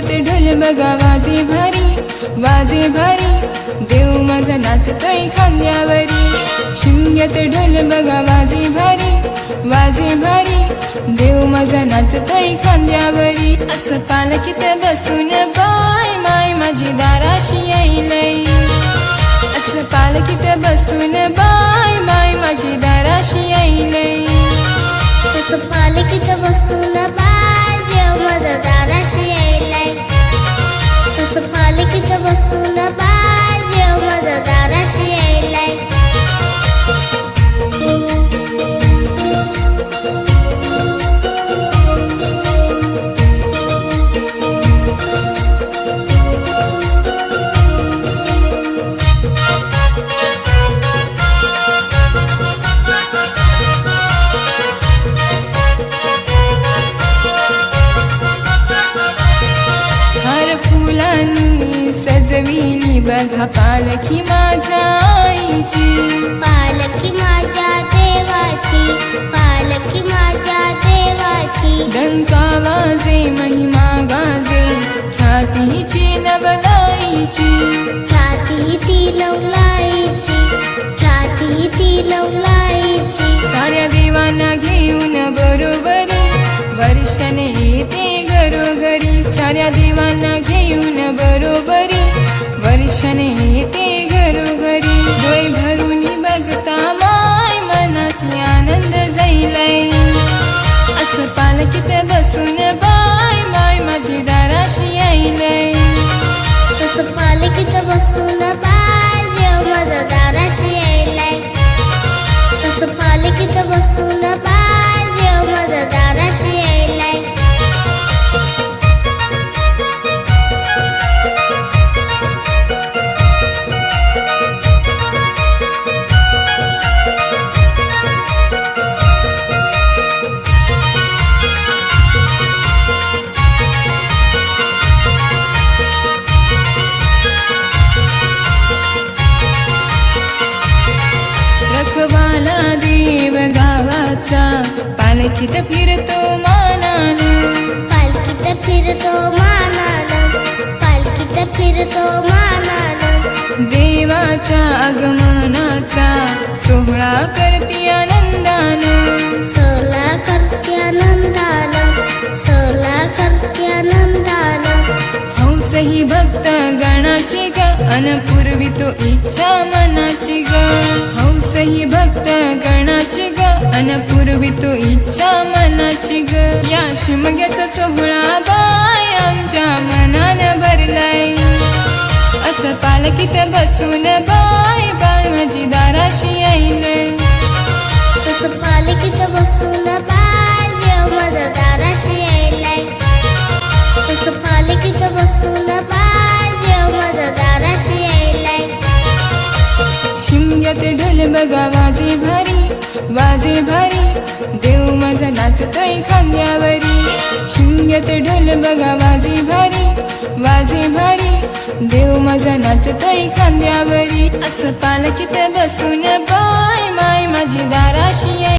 बघा वाजे भारी वाजे भारी देव माझा नाचतोय खांद्यावरी. शिंग्यात ढोल बघा वाजे भारी वाजे भारी देव माझा नाचतोय खांद्यावरी. असं पालखीत बसून बाय माय माझी दाराशी येईलय असं पालखीत बसून बाय माय माझी दाराशी येईलय असं पालखीचं बसून बाय सजविली बघा पालखी माझ्या आईची पालखी माझ्या देवाची पालखी माझ्या देवाची. डंका वाजे महिमा गाजे ख्यातीची नवलाईची ती नवलाईची ती नवलाईची साऱ्या देवांना घेऊन बरोबरी वर्षाने साऱ्या देवांना घेऊन बरोबरी. वर्षने येते घरोघरी. डोळे भरून बघता माय मनासी आनंद जाईलय. असं पालकीत बसून बाय माय माझी दाराशी यायलय. असं पालकीत बसून बाय देव माझा दाराशी यायलाय. असं पालकीत बसून पालखीत फिरतो मानानं. पालखीत फिरतो मानानं. पालखीत फिरतो मानानं. देवाच्या आगमनाचा सोहळा करती आनंदानं. सोला करते आनंदानं. सोला करते आनंदानं. हौस ही भक्त गणाची ग अन पूर्वी तो इच्छा मनाची ग. हौस ही भक्त गणाची ग अन पूर्वी तो इच्छा मनाची ग या शिमग्याचा सोहळा बाय आमच्या मनानं भरलाय. असं पालखीत बसून बाय बाय माझी दाराशी येईलय तसं पालखीत बसून बाय देव माझा दाराशी यायलाय. तसं पालखीत बसून बाय देव माझा दाराशी यायलाय. शिमग्यात ढोल बघा वाजे भारी देव माझा नाचतोय खांद्यावरी. शून्यत ढोल बघा वाजे भारी. वाजे भारी देव माझा नाचतोय खांद्यावरी. असं पालखीत बसून